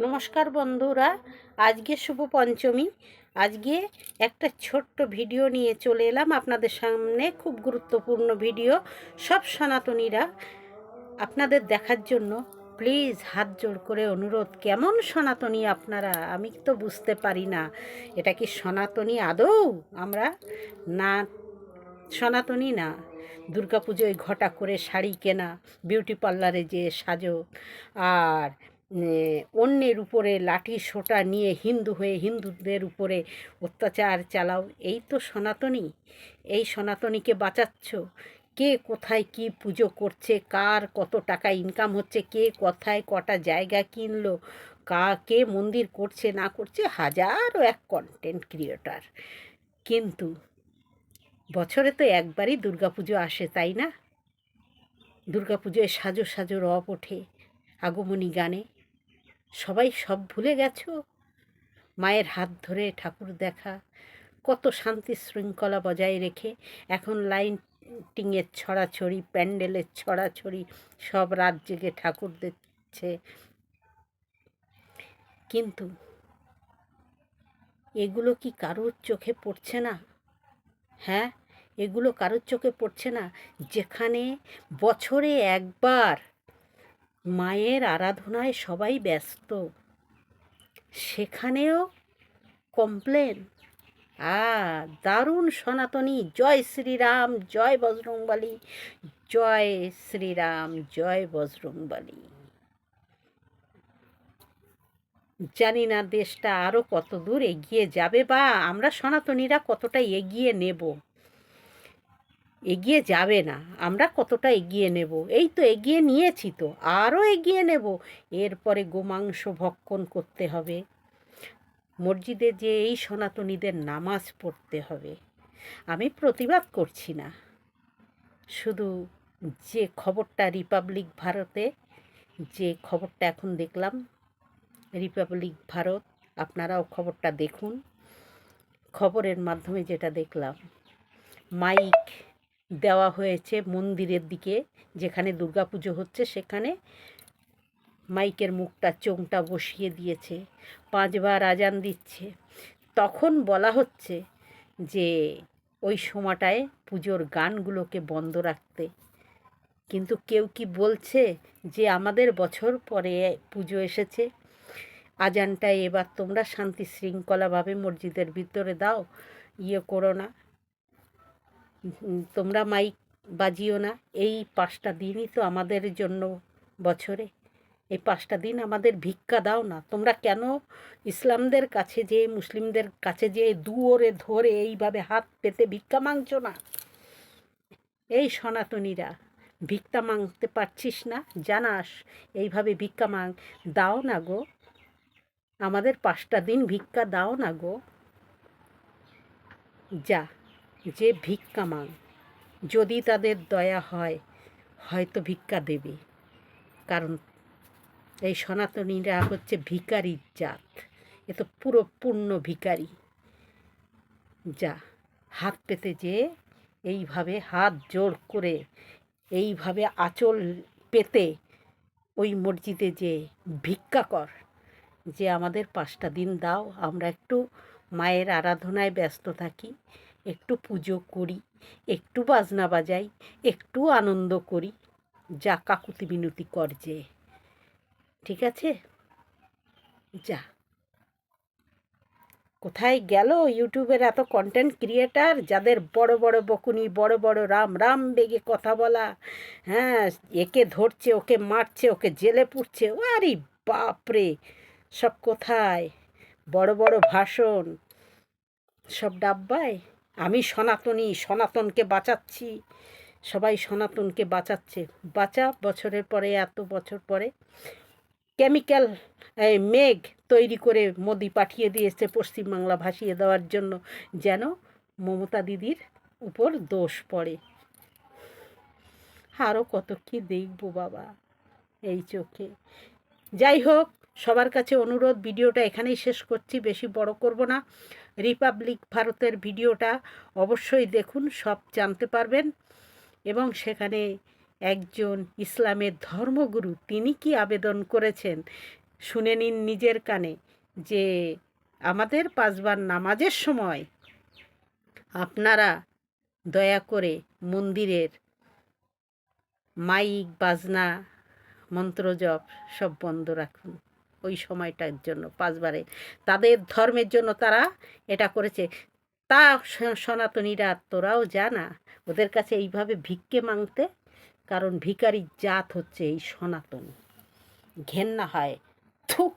নমস্কার বন্ধুরা, আজকে শুভ পঞ্চমী। আজকে একটা ছোট্ট ভিডিও নিয়ে চলে এলাম। আপনাদের সামনে খুব গুরুত্বপূর্ণ ভিডিও, সব সনাতনীরা আপনাদের দেখার জন্য। প্লিজ হাত জোড় করে অনুরোধ, কেমন সনাতনী আপনারা? আমি তো বুঝতে পারি না। এটা কি সনাতনী আদৌ? আমরা না, সনাতনী না। দুর্গাপুজোয় ঘটা করে শাড়ি কেনা, বিউটি পার্লারে যে সাজো। আর অন্যের উপরে লাঠি সোটা নিয়ে হিন্দু হয়ে হিন্দুদের উপরে অত্যাচার চালাও। এই তো সনাতনী। এই সনাতনীকে বাঁচাচ্ছ। কে কোথায় কি পুজো করছে? কার কত টাকা ইনকাম হচ্ছে? কে কোথায় কটা জায়গা কিনলো? কা কে মন্দির করছে, না করছে? হাজারও এক কন্টেন্ট ক্রিয়েটার কিন্তু বছরে তো একবারই দুর্গাপুজো আসে, তাই না? দুর্গাপুজোয় সাজো সাজো রব ওঠে আগমনী গানে। সবাই সব ভুলে গেছো? মায়ের হাত ধরে ঠাকুর দেখা, কত শান্তি শৃঙ্খলা বজায় রেখে এখন লাইটিংয়ের ছড়াছড়ি প্যান্ডেলের ছড়াছড়ি, সব রাত জেগে ঠাকুর দিচ্ছে কিন্তু এগুলো কি কারোর চোখে পড়ছে না? হ্যাঁ এগুলো কারোর চোখে পড়ছে না। যেখানে বছরে একবার মায়ের আরাধনায় সবাই ব্যস্ত। সেখানেও কমপ্লেন আ দারুণ সনাতনী, জয় শ্রীরাম, জয় বজরংবলী, জয় শ্রীরাম, জয় বজরংবলী। জানি না দেশটা আরও কত দূর এগিয়ে যাবে বা আমরা সনাতনীরা কতটা এগিয়ে নেব। এগিয়ে যাবে না, আমরা কতটা এগিয়ে নেব? এই তো এগিয়ে নিয়েছি তো, আরও এগিয়ে নেব। এরপরে গোমাংস ভক্ষণ করতে হবে। মসজিদে যে এই সনাতনীদের নামাজ পড়তে হবে। আমি প্রতিবাদ করছি না। শুধু যে খবরটা রিপাবলিক ভারতে, যে খবরটা এখন দেখলাম, রিপাবলিক ভারত, আপনারাও খবরটা দেখুন। খবরের মাধ্যমে যেটা দেখলাম, মাইক দেওয়া হয়েছে মন্দিরের দিকে, যেখানে দুর্গাপুজো হচ্ছে, সেখানে মাইকের মুখটা চোংটা বসিয়ে দিয়েছে, পাঁচবার আজান দিচ্ছে। তখন বলা হচ্ছে যে, ওই সময়টায় পুজোর গানগুলোকে বন্ধ রাখতে। কিন্তু কেউ কি বলছে যে, আমাদের বছর পরে পুজো এসেছে? আজানটা এবার তোমরা শান্তি শৃঙ্খলাভাবে মসজিদের ভিতরে দাও ইয়ে করো না। তোমরা মাইক বাজিও না। এই পাঁচটা দিনই তো আমাদের জন্য বছরে। এই পাঁচটা দিন আমাদের ভিক্ষা দাও না। তোমরা কেন ইসলামদের কাছে যে, মুসলিমদের কাছে যে দুয়োরে ধরে এইভাবে হাত পেতে ভিক্ষা মাংছো না? এই সনাতনীরা, ভিক্ষা মাংতে পারছিস না? জানাস, এইভাবে ভিক্ষা মাং, দাও না গো। আমাদের পাঁচটা দিন ভিক্ষা দাও না গো। যা। যে ভিক্ষা মাং যদি তাদের দয়া হয়, হয়তো ভিক্ষা দেবে। কারণ এই সনাতনীরা হচ্ছে ভিকারির জাত। এ তো পুরো পূর্ণ ভিকারি যা হাত পেতে যে এইভাবে হাত জোর করে, এইভাবে আঁচল পেতে ওই মসজিদে যে ভিক্ষা কর, যে আমাদের পাঁচটা দিন দাও, আমরা একটু মায়ের আরাধনায় ব্যস্ত থাকি। একটু পুজো করি, একটু বাজনা বাজাই, একটু আনন্দ করি। যা কাকুতি মিনতি কর যে ঠিক আছে? যা। কোথায় গেল ইউটিউবের এত কন্টেন্ট ক্রিয়েটার যাদের বড় বড় বকুনি, বড় বড় রাম রাম বেগে কথা বলা। হ্যাঁ একে ধরছে, ওকে মারছে, ওকে জেলে পুড়ছে আরে বাপরে! সব কোথায়? বড় বড় ভাষণ। সব ডাব্বায় আমি সনাতনী, সনাতনকে বাঁচাচ্ছি। সবাই সনাতনকে বাঁচাচ্ছে। বাঁচা, বছরের পরে, এত বছর পরে। কেমিক্যাল মেঘ তৈরি করে মোদি পাঠিয়ে দিয়েছে পশ্চিমবাংলা ভাসিয়ে দেওয়ার জন্য, যেন মমতা দিদির উপর দোষ পড়ে। আরও কত কি দেখব বাবা, এই চোখে। যাই হোক, সবার কাছে অনুরোধ, ভিডিওটা এখানেই শেষ করছি, বেশি বড় করব না। রিপাবলিক ভারতের ভিডিওটা অবশ্যই দেখুন, সব জানতে পারবেন। এবং সেখানে একজন ইসলামের ধর্মগুরু, তিনি কি আবেদন করেছেন? শুনে নিন নিজের কানে যে আমাদের পাঁচবার নামাজের সময় আপনারা দয়া করে মন্দিরের মাইক, বাজনা, মন্ত্রজপ সব বন্ধ রাখুন। ওই সময়টার জন্য, পাঁচবারে। তাদের ধর্মের জন্য তারা এটা করেছে। তা সনাতনীরা তোরাও জানা, ওদের কাছে এইভাবে ভিক্ষে মাংতে, কারণ ভিখারির জাত হচ্ছে এই সনাতন। ঘেন্না হয়, থুক